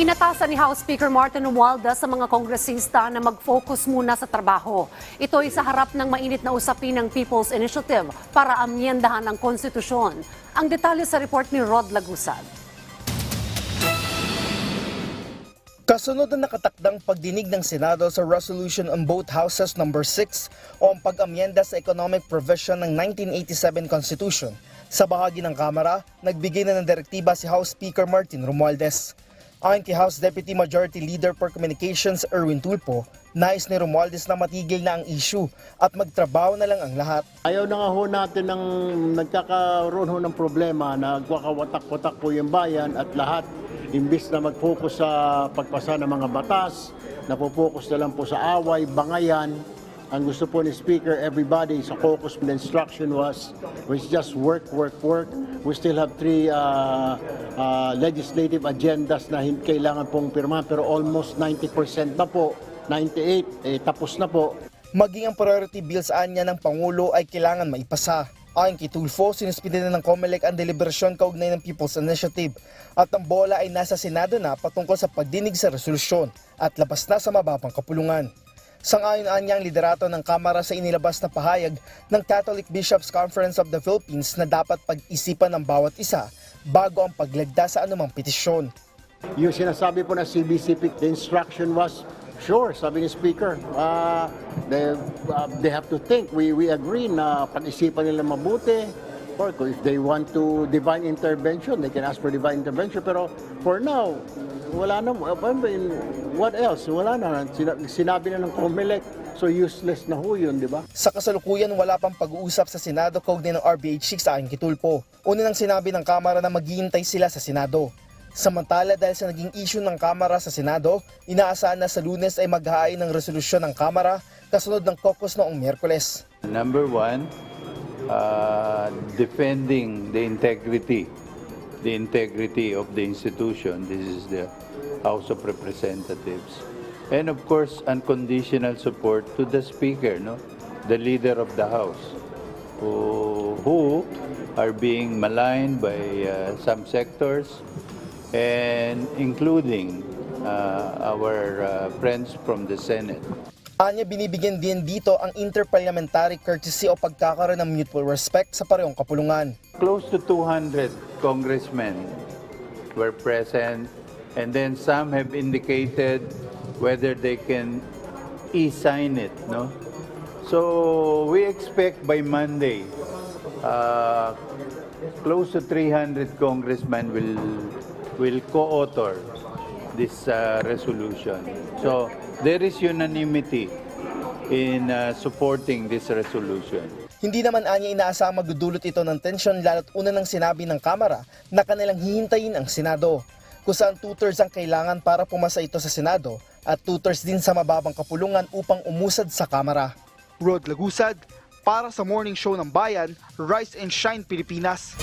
Inatasan ni House Speaker Martin Romualdez sa mga kongresista na mag-focus muna sa trabaho. Ito ay sa harap ng mainit na usapin ng People's Initiative para amyendahan ang konstitusyon. Ang detalye sa report ni Rod Lagusad. Kasunod na nakatakdang pagdinig ng Senado sa resolution on both houses number 6 o ang pag-amyenda sa economic provision ng 1987 Constitution. Sa bahagi ng Kamara, nagbigay na ng direktiba si House Speaker Martin Romualdez. Ayon kay House Deputy Majority Leader for Communications Erwin Tulpo, nais ni Romualdez na matigil na ang issue at magtrabaho na lang ang lahat. Ayaw na nga ho natin ng nagkakaroon ho ng problema na nagwakawatak-watak po yung bayan at lahat imbis na mag-focus sa pagpasa ng mga batas, napofocus na lang po sa away, bangayan. Ang gusto po ni Speaker, everybody sa caucus the instruction was, was just work, work, work. We still have three uh, uh, legislative agendas na kailangan pong pirmahan pero almost 90% na po, 98, eh, tapos na po. Maging ang priority bills anya ng Pangulo ay kailangan maipasa. Ayon kay Tulfo, sinuspinde na ng COMELEC ang deliberasyon kaugnay ng People's Initiative at ang bola ay nasa Senado na patungkol sa pagdinig sa resolusyon at labas na sa mababang kapulungan. Sangayon anya ang liderato ng Kamara sa inilabas na pahayag ng Catholic Bishops Conference of the Philippines na dapat pag-isipan ng bawat isa bago ang paglagda sa anumang petisyon. Yung sinasabi po na CBCP, the instruction was, sure, sabi ni Speaker, uh, they, uh, they have to think. We, we agree na pag-isipan nila mabuti. Kung if they want to divine intervention, they can ask for divine intervention. Pero for now, wala na, I mean, what else? Wala na. Sina- Sinabi na ng COMELEC, so useless na ho yun, di ba? Sa kasalukuyan, wala pang pag-uusap sa Senado kaugnay ng RBH 6 sa aking kitulpo. Una nang sinabi ng Kamara na maghihintay sila sa Senado. Samantala dahil sa naging issue ng Kamara sa Senado, inaasahan na sa lunes ay maghahain ng resolusyon ng Kamara kasunod ng caucus noong Miyerkules. Number one, uh, defending the integrity, the integrity of the institution. This is the House of Representatives. And of course, unconditional support to the Speaker, no? the leader of the House, who, who are being maligned by uh, some sectors, and including uh, our uh, friends from the Senate. Anya binibigyan din dito ang interparliamentary courtesy o pagkakaroon ng mutual respect sa parehong kapulungan. Close to 200 congressmen were present, and then some have indicated whether they can e-sign it, no? So we expect by Monday, uh, close to 300 congressmen will will co-author this uh, resolution. So there is unanimity in uh, supporting this resolution. Hindi naman anya inaasang magdudulot ito ng tensyon lalo't una nang sinabi ng Kamara na kanilang hihintayin ang Senado kung saan two-thirds ang kailangan para pumasa ito sa Senado at two-thirds din sa mababang kapulungan upang umusad sa Kamara. Rod Lagusad para sa Morning Show ng Bayan, Rise and Shine Pilipinas.